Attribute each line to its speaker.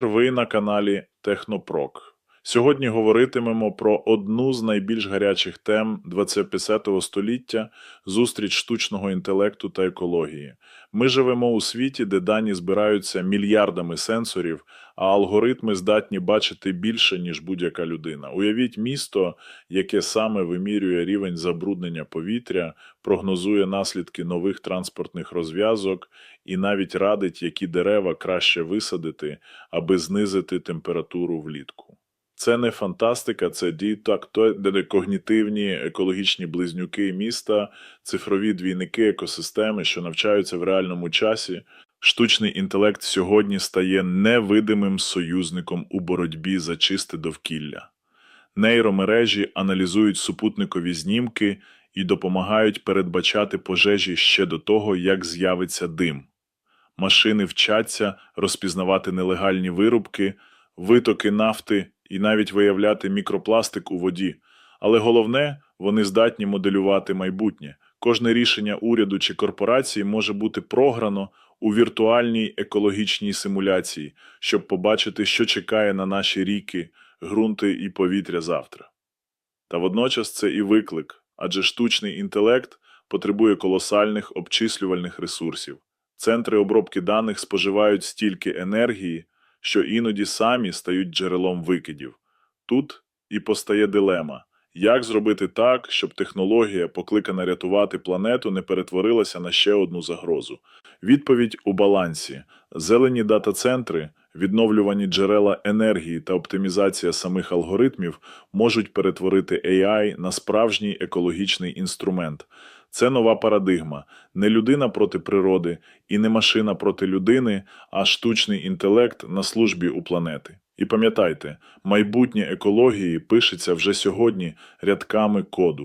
Speaker 1: Ви на каналі Технопрок. Сьогодні говоритимемо про одну з найбільш гарячих тем 20 століття зустріч штучного інтелекту та екології. Ми живемо у світі, де дані збираються мільярдами сенсорів, а алгоритми здатні бачити більше, ніж будь-яка людина. Уявіть місто, яке саме вимірює рівень забруднення повітря, прогнозує наслідки нових транспортних розв'язок і навіть радить, які дерева краще висадити, аби знизити температуру влітку. Це не фантастика, це дієтакто- когнітивні екологічні близнюки міста, цифрові двійники екосистеми, що навчаються в реальному часі. Штучний інтелект сьогодні стає невидимим союзником у боротьбі за чисте довкілля. Нейромережі аналізують супутникові знімки і допомагають передбачати пожежі ще до того, як з'явиться дим. Машини вчаться розпізнавати нелегальні вирубки, витоки нафти і навіть виявляти мікропластик у воді. Але головне, вони здатні моделювати майбутнє. Кожне рішення уряду чи корпорації може бути програно у віртуальній екологічній симуляції, щоб побачити, що чекає на наші ріки, ґрунти і повітря завтра. Та водночас це і виклик, адже штучний інтелект потребує колосальних обчислювальних ресурсів. Центри обробки даних споживають стільки енергії, що іноді самі стають джерелом викидів. Тут і постає дилема. Як зробити так, щоб технологія, покликана рятувати планету, не перетворилася на ще одну загрозу? Відповідь у балансі. Зелені дата-центри, відновлювані джерела енергії та оптимізація самих алгоритмів можуть перетворити AI на справжній екологічний інструмент. Це нова парадигма. Не людина проти природи і не машина проти людини, а штучний інтелект на службі у планети. І пам'ятайте, майбутнє екології пишеться вже сьогодні рядками коду.